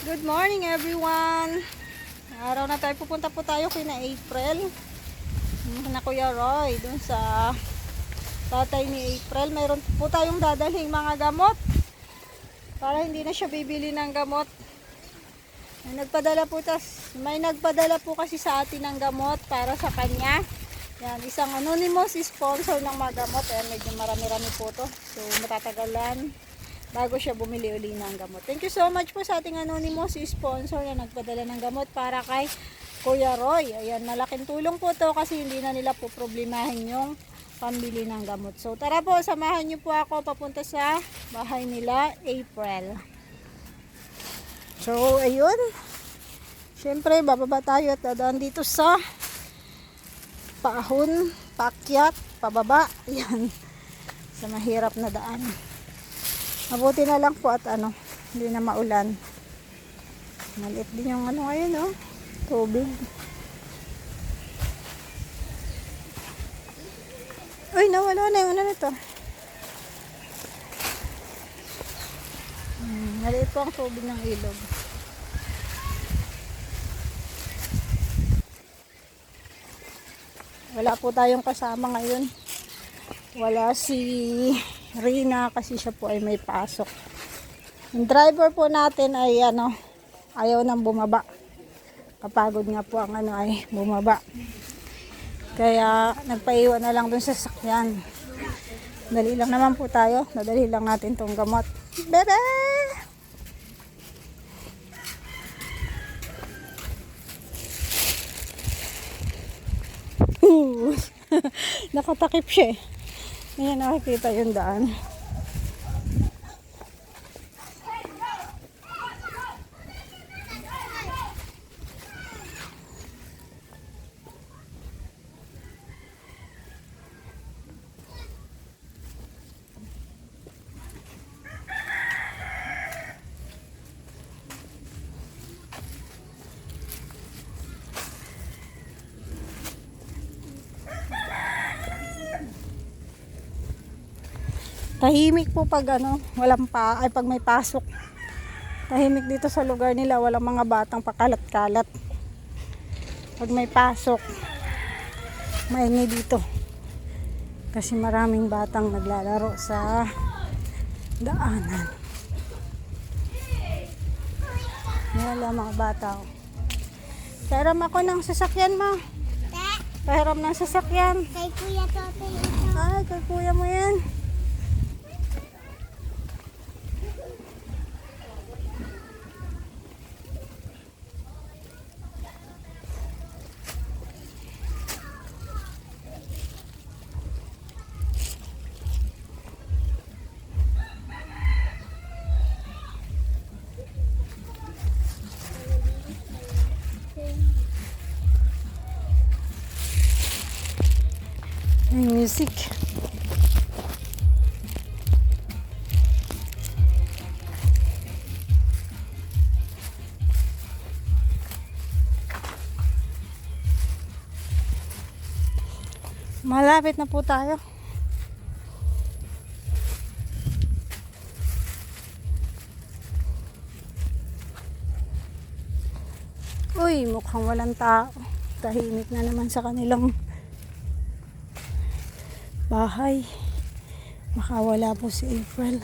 Good morning everyone. Araw na tayo pupunta po tayo kina April. Na Kuya Roy dun sa tatay ni April. Mayroon po tayong dadalhin mga gamot. Para hindi na siya bibili ng gamot. May nagpadala po tas, may nagpadala po kasi sa atin ng gamot para sa kanya. Yan, isang anonymous sponsor ng mga gamot. Ayan, medyo marami-rami po to. So, matatagalan bago siya bumili uli ng gamot. Thank you so much po sa ating anonymous sponsor na nagpadala ng gamot para kay Kuya Roy. Ayan, malaking tulong po to kasi hindi na nila po problemahin yung pambili ng gamot. So tara po, samahan niyo po ako papunta sa bahay nila, April. So, ayun. Siyempre, bababa tayo at dadaan dito sa paahon, pakyat, pababa. Ayan. Sa mahirap na daan. Mabuti na lang po at ano, hindi na maulan. Maliit din yung ano ngayon, oh. Tubig. Uy, nawala na yung ano nito. Hmm, maliit po ang tubig ng ilog. Wala po tayong kasama ngayon. Wala si Rina kasi siya po ay may pasok. Yung driver po natin ay ano, ayaw nang bumaba. Kapagod nga po ang ano ay bumaba. Kaya nagpaiwan na lang dun sa sakyan. Dali lang naman po tayo. Nadali lang natin tong gamot. Bebe! Nakatakip siya eh. Ayan, nakikita yung daan. Tahimik po pag ano, walang pa, ay pag may pasok. Tahimik dito sa lugar nila, walang mga batang pakalat-kalat. Pag may pasok, maingay dito. Kasi maraming batang naglalaro sa daanan. Wala mga bata. oh. Pahiram ako ng sasakyan mo. Pahiram ng sasakyan. Kay Kuya Tote. Ay, kay kuya mo yan. Music. Malapit na po tayo. Uy, mukhang walang tao. Tahimik na naman sa kanilang bahay. Makawala po si April.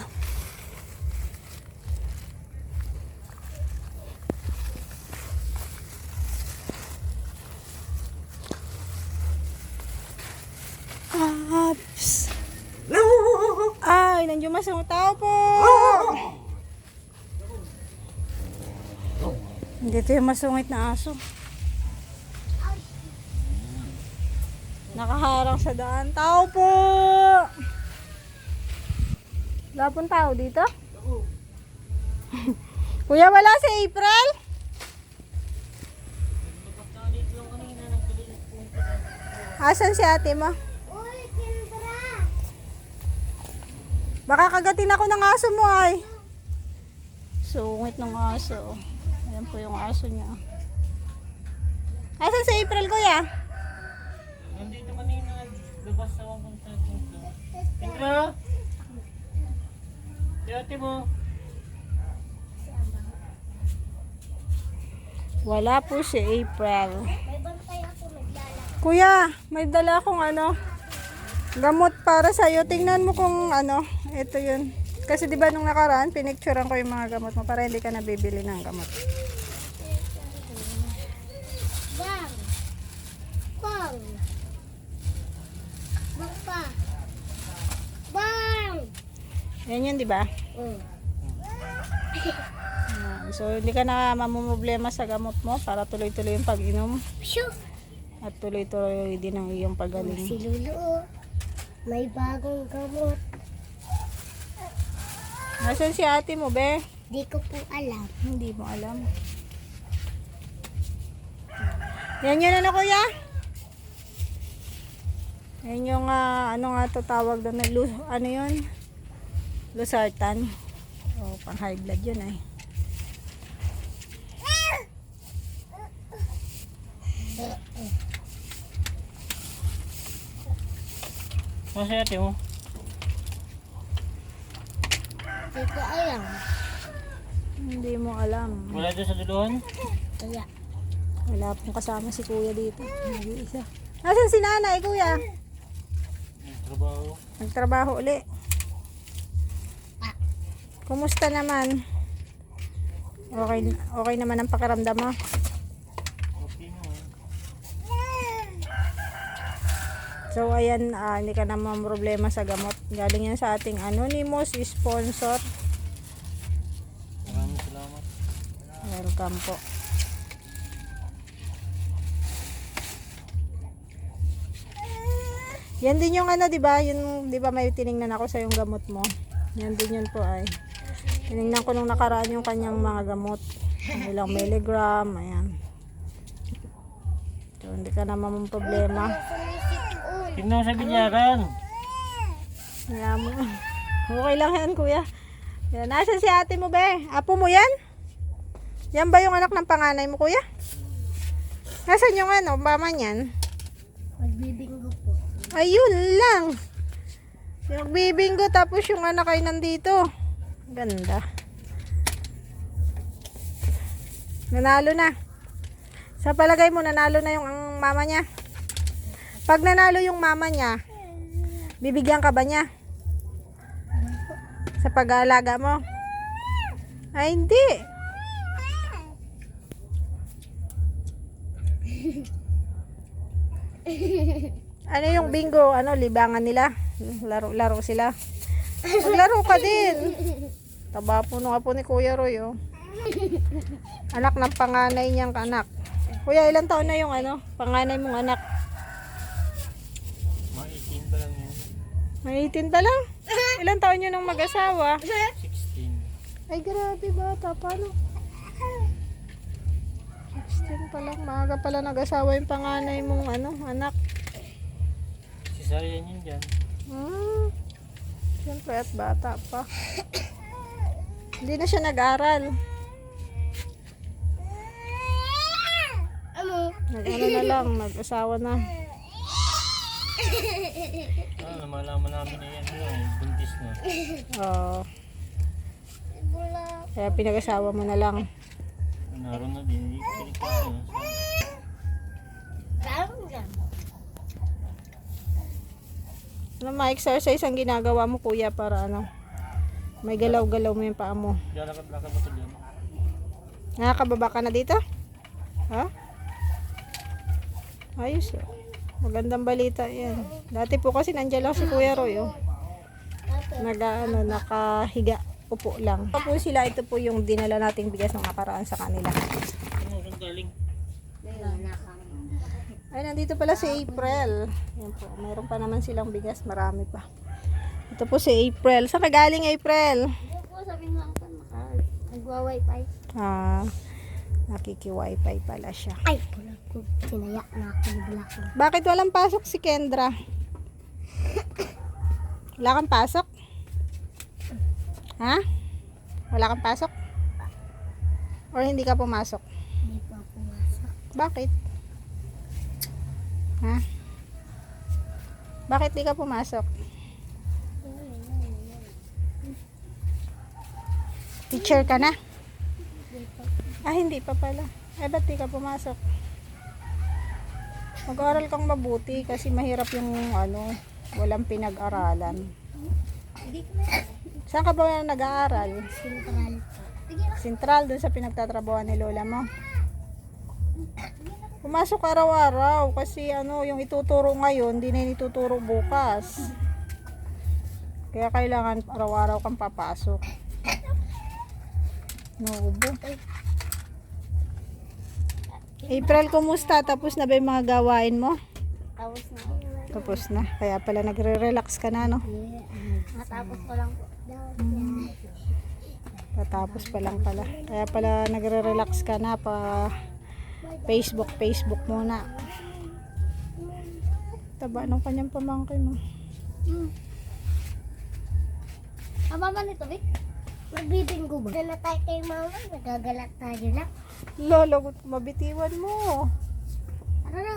Aps. Ay, nandiyo mas ang tao po. Dito yung masungit na aso. Nakaharang sa daan. Tao po! Wala pong tao dito? Kuya, wala si April? Asan si ate mo? Uy, Kendra! Baka kagatin ako ng aso mo ay. Sungit ng aso. Ayan po yung aso niya. Asan si April, kuya? Nandito Si ate mo. Wala po si April. Kuya, may dala akong ano, gamot para sa'yo. Tingnan mo kung ano, ito yun. Kasi di ba nung nakaraan, pinicturean ko yung mga gamot mo para hindi ka nabibili ng gamot. Bang! Bang! Bang pa! Bang! Yan yun, di ba? Yan. So, hindi ka na mamumroblema sa gamot mo para tuloy-tuloy yung pag-inom at tuloy-tuloy din ang iyong Si pagaling. Lulu, oh. may bagong gamot. Nasaan si ate mo, be? Di ko po alam. Hindi mo alam. Yan yun ano kuya? Yan yung ah, ano nga to tawag doon ano yun? Losartan. O pang high blood yun ay. Ano si ate mo? Di ko alam. Hindi mo alam. Wala dyan sa duluhan? Kaya, Wala pong kasama si kuya dito. Nag-iisa. Nasaan si nanay kuya? Yung trabaho. Nagtrabaho uli. Kumusta naman? Okay, okay naman ang pakiramdam mo? Naman. So ayan, ah, hindi ka naman problema sa gamot. Galing yan sa ating anonymous sponsor. Maraming salamat. Welcome po. Yan din yung ano, 'di ba? Yung 'di ba may tiningnan ako sa yung gamot mo. Yan din yun po ay. Tiningnan ko nung nakaraan yung kanyang mga gamot. Ang ilang milligram, ayan. So, hindi ka naman problema. sumisipon. Tignan mo sa binyagan. Kaya mo. Okay lang yan, kuya. Yan, nasa si ate mo, be? Apo mo yan? Yan ba yung anak ng panganay mo, kuya? Nasaan yung ano, mama niyan? Magbibinggo po. Ayun lang. Yung bibinggo tapos yung anak ay nandito. Ganda. Nanalo na. Sa palagay mo, nanalo na yung mama niya. Pag nanalo yung mama niya, bibigyan ka ba niya? Sa pag-aalaga mo? Ay, hindi. Ano yung bingo? Ano, libangan nila? Laro-laro sila. Maglaro ka din. Taba po nung apo ni Kuya Roy, oh. Anak ng panganay niyang anak. Kuya, ilang taon na yung ano, panganay mong anak? Maitim pa lang yun. May 18 pa lang. Ilang taon yun ng mag-asawa? 16. Ay, grabe bata. Paano? 16 pa lang. Maaga pala nag-asawa yung panganay mong ano, anak. Cesarean yun dyan. Hmm. Siyempre at bata pa. Hindi na siya nag-aral. Ano? Nag-ano na lang, nag-asawa na. Ah, malaman namin na yan. Ano, eh, buntis na. Oo. Kaya pinag-asawa mo na lang. Naroon na din. Hindi hindi ko alam. Parang gamot. Ano, ma-exercise ang ginagawa mo kuya para ano, may galaw-galaw mo yung paa mo. Nakakababa ka na dito? Ha? Ayos oh. Magandang balita yan. Dati po kasi nandiyan lang si Kuya Roy oh. Nag, ano, nakahiga. Upo lang. Ito po sila, ito po yung dinala nating bigas ng nakaraan sa kanila. Ano, galing? Ay, nandito pala si April. Yan po, mayroon pa naman silang bigas. Marami pa. Ito po si April. Saan ka galing, April? Ano po sabi nga ako nagwa-wifi. Ah, nakiki-wifi pala siya. Ay, wala ko. Sinaya na ako ni Black. Bakit walang pasok si Kendra? Wala kang pasok? Ha? Wala kang pasok? Or hindi ka pumasok? Hindi pa pumasok. Bakit? Ha? Bakit di ka pumasok? Teacher ka na? Ah, hindi pa pala. Eh, ba't di ka pumasok? Mag-aral kang mabuti kasi mahirap yung ano, walang pinag-aralan. Saan ka ba nag-aaral? Sentral po. Sentral, dun sa pinagtatrabawan ni Lola mo. Pumasok araw-araw kasi ano, yung ituturo ngayon, di na ituturo bukas. Kaya kailangan araw-araw kang papasok. Nuubo. April, kumusta? Tapos na ba yung mga gawain mo? Tapos na. Tapos na. Kaya pala nagre-relax ka na, no? Matapos ko lang po. Tatapos pa lang pala. Kaya pala nagre-relax ka na pa Facebook, Facebook muna. Taba ng kanyang pamangkin mo. Hmm. Ang mama nito, Vic? Magbibinggo ba? Na tayo kay mama, nagagalat tayo lang. Lolo, mabitiwan mo. Ano na?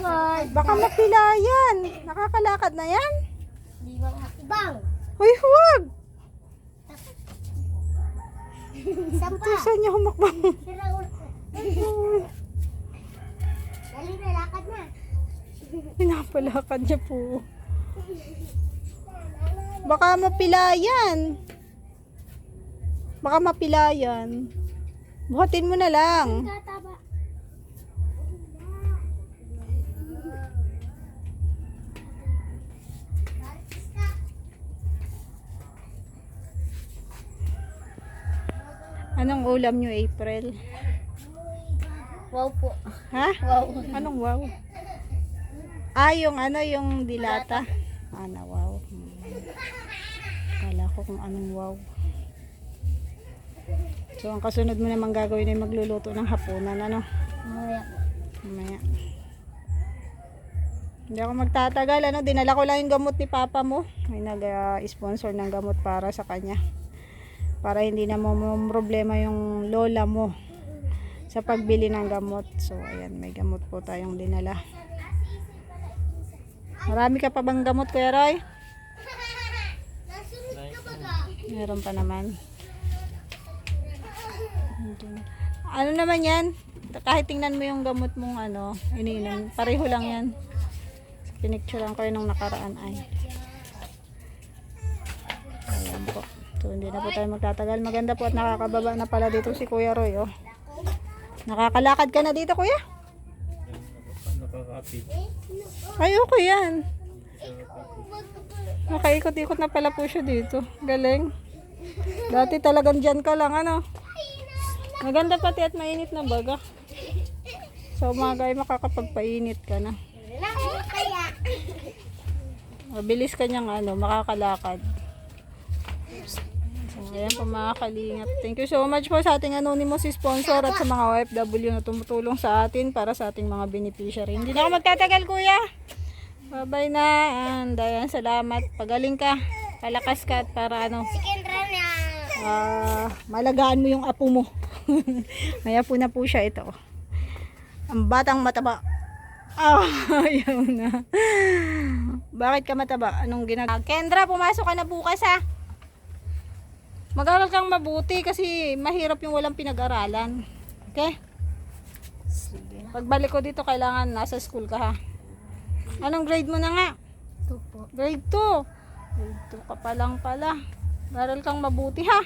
Bye. Baka mapilayan. Nakakalakad na yan. Di ba? Ibang! Uy, huwag! Isa pa! Tusan niya humakbang. Dali na, lakad na. Pinapalakad niya po. Baka mapilayan. Baka mapilayan. Buhatin mo na lang. Kataba. Anong ulam niyo, April? Wow po. Ha? Wow. Anong wow? Ah, yung ano, yung dilata. Ah, na wow. Hmm. Kala ko kung anong wow. So, ang kasunod mo naman gagawin ay magluluto ng hapunan, ano? Mamaya. Mamaya. Hindi ako magtatagal, ano? Dinala ko lang yung gamot ni Papa mo. May nag-sponsor ng gamot para sa kanya. Para hindi na mo problema yung lola mo sa pagbili ng gamot. So, ayan, may gamot po tayong dinala. Marami ka pa bang gamot, Kuya Roy? Meron pa naman. Ano naman yan? Kahit tingnan mo yung gamot mong ano, iniinom, pareho lang yan. Pinicturean ko yun nung nakaraan ay. Ayan po. So, hindi na po tayo magtatagal. Maganda po at nakakababa na pala dito si Kuya Roy, oh. Nakakalakad ka na dito, Kuya? Nakakapit. Ay, okay yan. Nakaikot-ikot na pala po siya dito. Galing. Dati talagang dyan ka lang, ano? Maganda pati at mainit na baga. Sa umaga ay makakapagpainit ka na. Mabilis ka niyang ano, makakalakad. So, ayan po mga kalingap. Thank you so much po sa ating anonymous sponsor at sa mga OFW na tumutulong sa atin para sa ating mga beneficiary. Hindi na ako magtatagal kuya. Bye-bye na. And ayan, salamat. Pagaling ka. Palakas ka at para ano, ah, malagaan mo yung apo mo. May apo na po siya ito. Ang batang mataba. Ah, ayaw na. Bakit ka mataba? Anong ginagawa? Kendra, pumasok ka na bukas ha. Mag-aral kang mabuti kasi mahirap yung walang pinag-aralan. Okay? Pagbalik ko dito, kailangan nasa school ka ha. Anong grade mo na nga? Ito po. Grade 2. Grade 2 ka pa lang pala. Aral kang mabuti ha.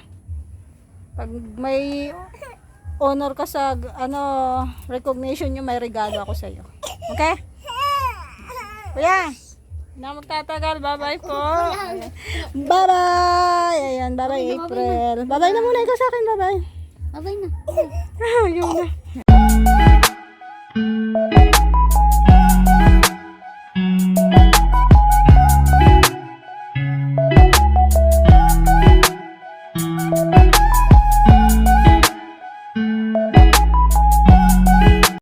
Pag may honor ka sa ano recognition nyo, may regalo ako sa iyo. Okay? Kuya, hindi na magtatagal. Bye-bye po. Bye-bye. Ayan, bye-bye April. Bye-bye na muna ikaw sa akin. Bye-bye. Abay na. Ayun na.